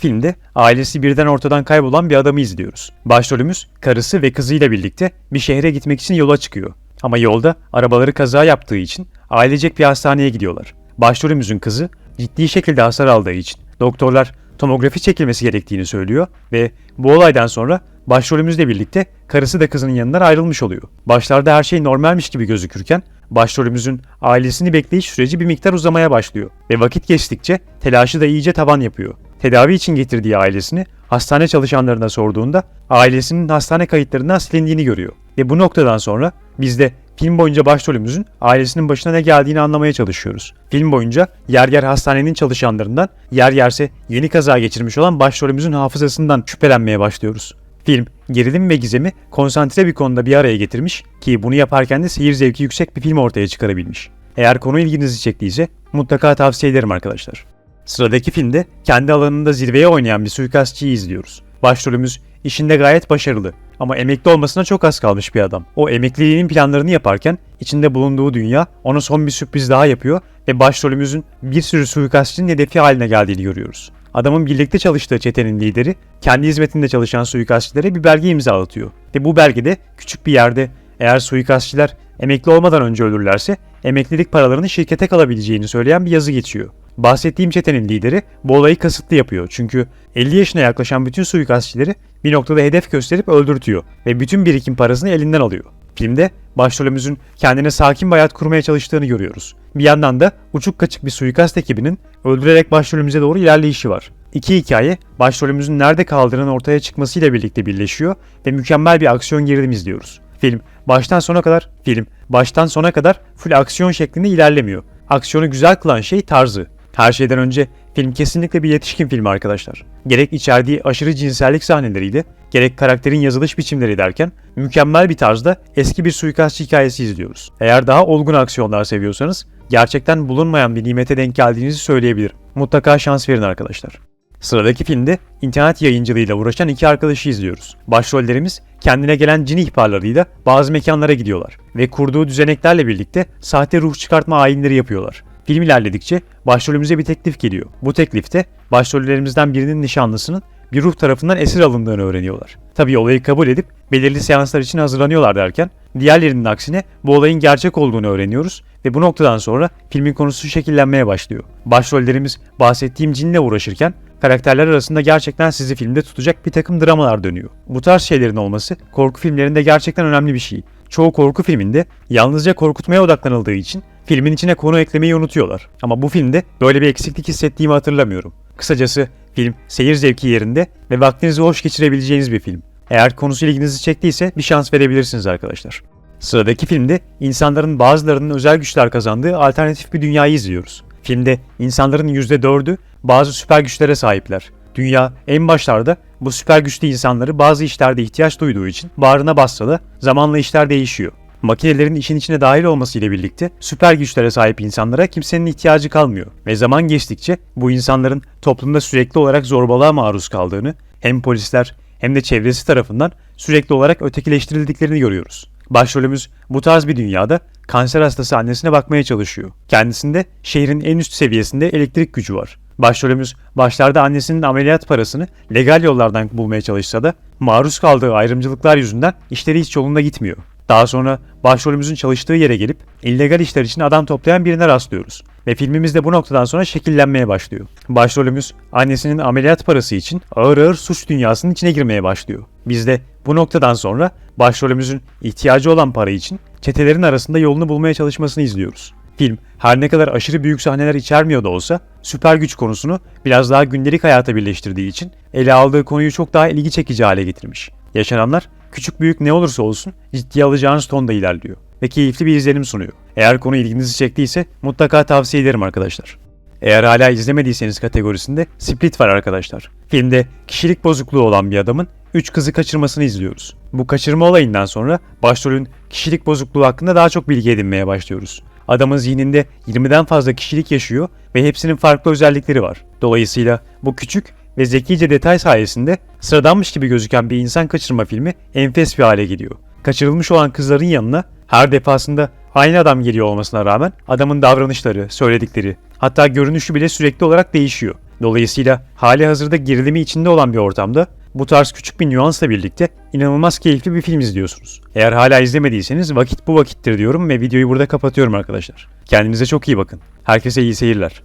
Filmde ailesi birden ortadan kaybolan bir adamı izliyoruz. Başrolümüz karısı ve kızıyla birlikte bir şehre gitmek için yola çıkıyor. Ama yolda arabaları kaza yaptığı için ailecek bir hastaneye gidiyorlar. Başrolümüzün kızı ciddi şekilde hasar aldığı için doktorlar tomografi çekilmesi gerektiğini söylüyor ve bu olaydan sonra başrolümüzle birlikte karısı da kızının yanından ayrılmış oluyor. Başlarda her şey normalmiş gibi gözükürken başrolümüzün ailesini bekleyiş süreci bir miktar uzamaya başlıyor ve vakit geçtikçe telaşı da iyice tavan yapıyor. Tedavi için getirdiği ailesini hastane çalışanlarına sorduğunda ailesinin hastane kayıtlarından silindiğini görüyor. Ve bu noktadan sonra biz de film boyunca başrolümüzün ailesinin başına ne geldiğini anlamaya çalışıyoruz. Film boyunca yer yer hastanenin çalışanlarından, yer yerse yeni kaza geçirmiş olan başrolümüzün hafızasından şüphelenmeye başlıyoruz. Film, gerilim ve gizemi konsantre bir konuda bir araya getirmiş ki bunu yaparken de seyir zevki yüksek bir film ortaya çıkarabilmiş. Eğer konu ilginizi çektiyse mutlaka tavsiye ederim arkadaşlar. Sıradaki filmde kendi alanında zirveye oynayan bir suikastçıyı izliyoruz. Başrolümüz işinde gayet başarılı ama emekli olmasına çok az kalmış bir adam. O emekliliğinin planlarını yaparken içinde bulunduğu dünya ona son bir sürpriz daha yapıyor ve başrolümüzün bir sürü suikastçının hedefi haline geldiğini görüyoruz. Adamın birlikte çalıştığı çetenin lideri kendi hizmetinde çalışan suikastçilere bir belge imzalatıyor. Ve bu belgede küçük bir yerde eğer suikastçiler emekli olmadan önce ölürlerse emeklilik paralarını şirkete kalabileceğini söyleyen bir yazı geçiyor. Bahsettiğim çetenin lideri bu olayı kasıtlı yapıyor çünkü 50 yaşına yaklaşan bütün suikastçileri bir noktada hedef gösterip öldürtüyor ve bütün birikim parasını elinden alıyor. Filmde başrolümüzün kendine sakin bir hayat kurmaya çalıştığını görüyoruz. Bir yandan da uçuk kaçık bir suikast ekibinin öldürerek başrolümüze doğru ilerleyişi var. İki hikaye başrolümüzün nerede kaldığının ortaya çıkmasıyla birlikte birleşiyor ve mükemmel bir aksiyon gerilim izliyoruz. Film baştan sona kadar film baştan sona kadar full aksiyon şeklinde ilerlemiyor. Aksiyonu güzel kılan şey tarzı. Her şeyden önce film kesinlikle bir yetişkin filmi arkadaşlar. Gerek içerdiği aşırı cinsellik sahneleriyle, gerek karakterin yazılış biçimleri derken mükemmel bir tarzda eski bir suikastçı hikayesi izliyoruz. Eğer daha olgun aksiyonlar seviyorsanız gerçekten bulunmayan bir nimete denk geldiğinizi söyleyebilirim. Mutlaka şans verin arkadaşlar. Sıradaki filmde internet yayıncılığıyla uğraşan iki arkadaşı izliyoruz. Başrollerimiz kendine gelen cin ihbarlarıyla bazı mekanlara gidiyorlar ve kurduğu düzeneklerle birlikte sahte ruh çıkartma ayinleri yapıyorlar. Film ilerledikçe başrolümüze bir teklif geliyor. Bu teklifte başrollerimizden birinin nişanlısının bir ruh tarafından esir alındığını öğreniyorlar. Tabii olayı kabul edip belirli seanslar için hazırlanıyorlar derken diğerlerinin aksine bu olayın gerçek olduğunu öğreniyoruz ve bu noktadan sonra filmin konusu şekillenmeye başlıyor. Başrollerimiz bahsettiğim cinle uğraşırken karakterler arasında gerçekten sizi filmde tutacak bir takım dramalar dönüyor. Bu tarz şeylerin olması korku filmlerinde gerçekten önemli bir şey. Çoğu korku filminde yalnızca korkutmaya odaklanıldığı için filmin içine konu eklemeyi unutuyorlar. Ama bu filmde böyle bir eksiklik hissettiğimi hatırlamıyorum. Kısacası film seyir zevki yerinde ve vaktinizi hoş geçirebileceğiniz bir film. Eğer konusu ilginizi çektiyse bir şans verebilirsiniz arkadaşlar. Sıradaki filmde insanların bazılarının özel güçler kazandığı alternatif bir dünyayı izliyoruz. Filmde insanların %4'ü bazı süper güçlere sahipler. Dünya en başlarda bu süper güçlü insanları bazı işlerde ihtiyaç duyduğu için bağrına bassa da zamanla işler değişiyor. Makinelerin işin içine dahil olması ile birlikte süper güçlere sahip insanlara kimsenin ihtiyacı kalmıyor ve zaman geçtikçe bu insanların toplumda sürekli olarak zorbalığa maruz kaldığını hem polisler hem de çevresi tarafından sürekli olarak ötekileştirildiklerini görüyoruz. Başrolümüz bu tarz bir dünyada kanser hastası annesine bakmaya çalışıyor. Kendisinde şehrin en üst seviyesinde elektrik gücü var. Başrolümüz başlarda annesinin ameliyat parasını legal yollardan bulmaya çalışsa da maruz kaldığı ayrımcılıklar yüzünden işleri hiç yolunda gitmiyor. Daha sonra başrolümüzün çalıştığı yere gelip illegal işler için adam toplayan birine rastlıyoruz. Ve filmimiz de bu noktadan sonra şekillenmeye başlıyor. Başrolümüz annesinin ameliyat parası için ağır ağır suç dünyasının içine girmeye başlıyor. Biz de bu noktadan sonra başrolümüzün ihtiyacı olan para için çetelerin arasında yolunu bulmaya çalışmasını izliyoruz. Film her ne kadar aşırı büyük sahneler içermiyor da olsa süper güç konusunu biraz daha gündelik hayata birleştirdiği için ele aldığı konuyu çok daha ilgi çekici hale getirmiş. Yaşananlar küçük büyük ne olursa olsun ciddiye alacağınız tonda ilerliyor ve keyifli bir izlenim sunuyor. Eğer konu ilginizi çektiyse mutlaka tavsiye ederim arkadaşlar. Eğer hala izlemediyseniz kategorisinde Split var arkadaşlar. Filmde kişilik bozukluğu olan bir adamın 3 kızı kaçırmasını izliyoruz. Bu kaçırma olayından sonra başrolün kişilik bozukluğu hakkında daha çok bilgi edinmeye başlıyoruz. Adamın zihninde 20'den fazla kişilik yaşıyor ve hepsinin farklı özellikleri var. Dolayısıyla bu küçük ve zekice detay sayesinde sıradanmış gibi gözüken bir insan kaçırma filmi enfes bir hale geliyor. Kaçırılmış olan kızların yanına her defasında aynı adam geliyor olmasına rağmen adamın davranışları, söyledikleri, hatta görünüşü bile sürekli olarak değişiyor. Dolayısıyla hali hazırda gerilimi içinde olan bir ortamda bu tarz küçük bir nüansla birlikte inanılmaz keyifli bir film izliyorsunuz. Eğer hala izlemediyseniz vakit bu vakittir diyorum ve videoyu burada kapatıyorum arkadaşlar. Kendinize çok iyi bakın. Herkese iyi seyirler.